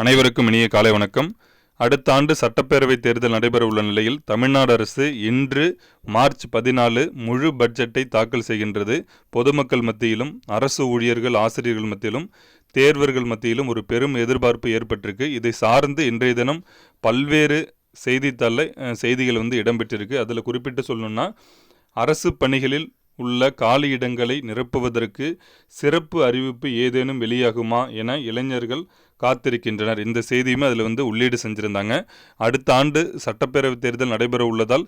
அனைவருக்கும் இனிய காலை வணக்கம். அடுத்த ஆண்டு சட்டப்பேரவை தேர்தல் நடைபெற உள்ள நிலையில் தமிழ்நாடு அரசு இன்று மார்ச் பதினாலு முழு பட்ஜெட்டை தாக்கல் செய்கின்றது. பொதுமக்கள் மத்தியிலும் அரசு ஊழியர்கள் ஆசிரியர்கள் மத்தியிலும் தேர்வர்கள் மத்தியிலும் ஒரு பெரும் எதிர்பார்ப்பு ஏற்பட்டிருக்கு. இதை சார்ந்து இன்றைய தினம் பல்வேறு செய்தித்தாளில் செய்திகள் வந்து இடம்பெற்றிருக்கு. அதில் குறிப்பிட்டு சொல்லணும்னா அரசு பணிகளில் உள்ள காலியிடங்களை நிரப்புவதற்கு சிறப்பு அறிவிப்பு ஏதேனும் வெளியாகுமா என இளைஞர்கள் காத்திருக்கின்றனர். இந்த செய்தியுமே அதில் வந்து உள்ளீடு செஞ்சுருந்தாங்க. அடுத்த ஆண்டு சட்டப்பேரவை தேர்தல் நடைபெற உள்ளதால்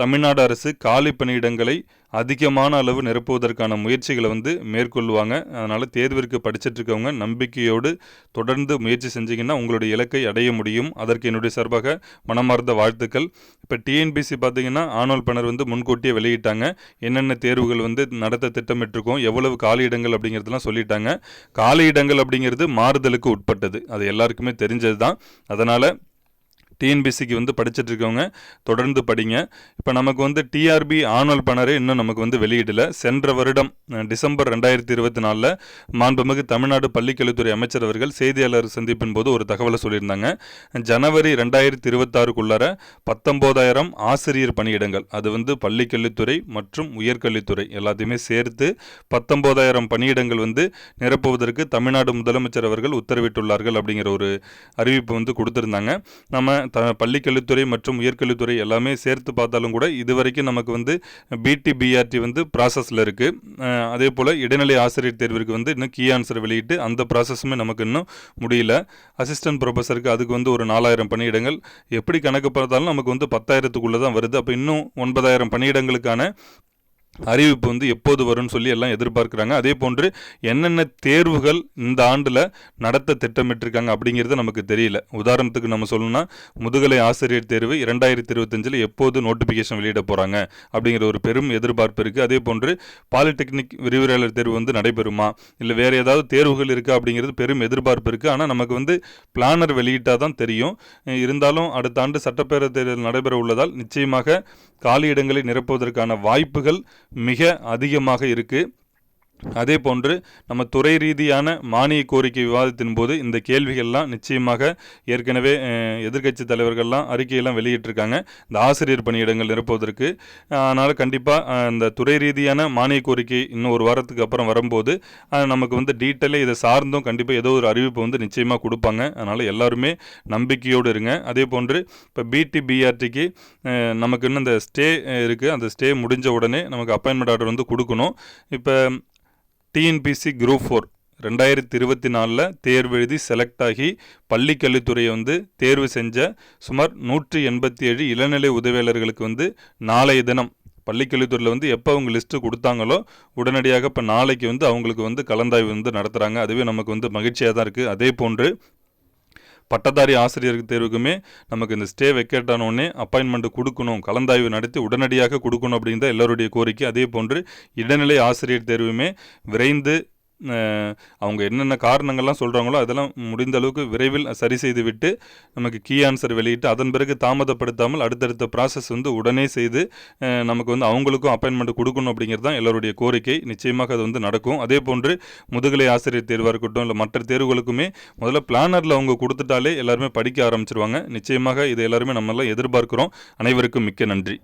தமிழ்நாடு அரசு காலி பணியிடங்களை அதிகமான அளவு நிரப்புவதற்கான முயற்சிகளை வந்து மேற்கொள்வாங்க அதனால் தேர்விற்கு படிச்சிட்டு இருக்கவங்க நம்பிக்கையோடு தொடர்ந்து முயற்சி செஞ்சீங்கன்னா உங்களுடைய இலக்கை அடைய முடியும். அதற்கு என்னுடைய சார்பாக மனமார்ந்த வாழ்த்துக்கள். இப்போ டிஎன்பிசி பார்த்தீங்கன்னா ஆனுவல் பணர் வந்து முன்கூட்டியே வெளியிட்டாங்க. என்னென்ன தேர்வுகள் வந்து நடத்த திட்டமிட்டிருக்கோம் எவ்வளவு காலியிடங்கள் அப்படிங்கிறதெல்லாம் சொல்லிட்டாங்க. காலியிடங்கள் அப்படிங்கிறது மாறுதலுக்கு உட்பட்டது. அது எல்லாருக்குமே தெரிஞ்சது தான் அதனால் டிஎன்பிசிக்கு வந்து படிச்சுட்டு இருக்கவங்க தொடர்ந்து படிங்க. இப்போ நமக்கு வந்து டிஆர்பி ஆனுவல் பணரே இன்னும் நமக்கு வந்து வெளியிடல. சென்ற வருடம் டிசம்பர் ரெண்டாயிரத்தி இருபத்தி நாலில் மாண்புமிகு தமிழ்நாடு பள்ளிக்கல்வித்துறை அமைச்சர் அவர்கள் செய்தியாளர் சந்திப்பின் போது ஒரு தகவலை சொல்லியிருந்தாங்க. ஜனவரி ரெண்டாயிரத்தி இருபத்தாறுக்குள்ளார பத்தொம்போதாயிரம் ஆசிரியர் பணியிடங்கள் அது வந்து பள்ளிக்கல்வித்துறை மற்றும் உயர்கல்வித்துறை எல்லாத்தையுமே சேர்த்து பத்தொம்போதாயிரம் பணியிடங்கள் வந்து நிரப்புவதற்கு தமிழ்நாடு முதலமைச்சர் அவர்கள் உத்தரவிட்டுள்ளார்கள் அப்படிங்கிற ஒரு அறிவிப்பு வந்து கொடுத்துருந்தாங்க. நம்ம த பள்ளிக்கல்வித்துறை மற்றும் உயர்கல்வித்துறை எல்லாமே சேர்த்து பார்த்தாலும் கூட இதுவரைக்கும் நமக்கு வந்து பிடி பிஆர்டி வந்து ப்ராசஸில் இருக்குது அதே போல் இடைநிலை ஆசிரியர் தேர்விற்கு வந்து இன்னும் கீ ஆன்சர் வெளியிட்டு அந்த ப்ராசஸுமே நமக்கு இன்னும் முடியல. அசிஸ்டன்ட் ப்ரொஃபஸருக்கு அதுக்கு வந்து ஒரு நாலாயிரம் பணியிடங்கள். எப்படி கணக்கு பார்த்தாலும் நமக்கு வந்து பத்தாயிரத்துக்குள்ளே தான் வருது. அப்போ இன்னும் ஒன்பதாயிரம் பணியிடங்களுக்கான அறிவிப்பு வந்து எப்போது வரும்னு சொல்லி எல்லாம் எதிர்பார்க்குறாங்க. அதே போன்று என்னென்ன தேர்வுகள் இந்த ஆண்டில் நடத்த திட்டமிட்டிருக்காங்க அப்படிங்கிறது நமக்கு தெரியல. உதாரணத்துக்கு நம்ம சொல்லணும்னா முதுகலை ஆசிரியர் தேர்வு இரண்டாயிரத்தி இருபத்தஞ்சில் எப்போது நோட்டிஃபிகேஷன் வெளியிட போகிறாங்க அப்படிங்கிற ஒரு பெரும் எதிர்பார்ப்பு இருக்குது அதே போன்று பாலிடெக்னிக் விரிவுரையாளர் தேர்வு வந்து நடைபெறுமா? இல்லை வேறு ஏதாவது தேர்வுகள் இருக்கா அப்படிங்கிறது பெரும் எதிர்பார்ப்பு இருக்குது ஆனால் நமக்கு வந்து பிளானர் வெளியிட்டால் தான் தெரியும். இருந்தாலும் அடுத்த ஆண்டு சட்டப்பேரவை தேர்தல் நடைபெற உள்ளதால் நிச்சயமாக காலியிடங்களை நிரப்புவதற்கான வாய்ப்புகள் மிக அதிகமாக இருக்குது அதே போன்று நம்ம துறை ரீதியான மானிய கோரிக்கை விவாதத்தின் போது இந்த கேள்விகள்லாம் நிச்சயமாக ஏற்கனவே எதிர்க்கட்சி தலைவர்கள்லாம் அறிக்கையெல்லாம் வெளியிட்டிருக்காங்க. இந்த ஆசிரியர் பணியிடங்கள் நிரப்புவதற்கு. அதனால் கண்டிப்பாக இந்த துறை ரீதியான மானிய கோரிக்கை இன்னும் ஒரு வாரத்துக்கு அப்புறம் வரும்போது நமக்கு வந்து டீட்டெயிலாக இதை சார்ந்தும் கண்டிப்பாக ஏதோ ஒரு அறிவிப்பு வந்து நிச்சயமாக கொடுப்பாங்க. அதனால் எல்லாருமே நம்பிக்கையோடு இருங்க. அதே போன்று இப்போ பிடி பிஆர்டிக்கு நமக்கு இன்னும் இந்த ஸ்டே இருக்குது அந்த ஸ்டே முடிஞ்ச உடனே நமக்கு அப்பாயின்மெண்ட் ஆர்டர் வந்து கொடுக்கணும். இப்போ டிஎன்பிசி குரூப் ஃபோர் ரெண்டாயிரத்தி இருபத்தி நாலில் தேர்வு எழுதி செலக்ட் ஆகி பள்ளிக்கல்வித்துறையை வந்து தேர்வு செஞ்ச சுமார் நூற்றி எண்பத்தி ஏழு இளநிலை உதவியாளர்களுக்கு வந்து நாளைய தினம் பள்ளிக்கல்வித்துறையில் வந்து எப்போ அவங்க லிஸ்ட்டு கொடுத்தாங்களோ உடனடியாக இப்போ நாளைக்கு வந்து அவங்களுக்கு வந்து கலந்தாய்வு வந்து நடத்துகிறாங்க அதுவே நமக்கு வந்து மகிழ்ச்சியாக தான் இருக்குது அதே போன்று பட்டதாரி ஆசிரியர் தேர்வுக்குமே நமக்கு இந்த ஸ்டே வெக்கேட் உடனே அப்பாயின்மெண்ட் கொடுக்கணும் கலந்தாய்வு நடத்தி உடனடியாக கொடுக்கணும் அப்படிங்கிறத எல்லோருடைய கோரிக்கை. அதே போன்று இடைநிலை ஆசிரியர் தேர்வுமே விரைந்து அவங்க என்னென்ன காரணங்கள்லாம் சொல்கிறாங்களோ அதெல்லாம் முடிந்த அளவுக்கு விரைவில் சரி செய்து விட்டு நமக்கு கீ ஆன்சர் வெளியிட்டு அதன் பிறகு தாமதப்படுத்தாமல் அடுத்தடுத்த ப்ராசஸ் வந்து உடனே செய்து நமக்கு வந்து அவங்களுக்கும் அப்பாயின்மெண்ட் கொடுக்கணும் அப்படிங்கிறது தான் எல்லோருடைய கோரிக்கை. நிச்சயமாக அது வந்து நடக்கும். அதே போன்று முதுகலை ஆசிரியர் தேர்வாக இருக்கட்டும் இல்லை மற்ற தேர்வுகளுக்குமே முதல்ல பிளானரில் அவங்க கொடுத்துட்டாலே எல்லாருமே படிக்க ஆரம்பிச்சிருவாங்க. நிச்சயமாக இதை எல்லாருமே நம்மளாம் எதிர்பார்க்குறோம். அனைவருக்கும் மிக்க நன்றி.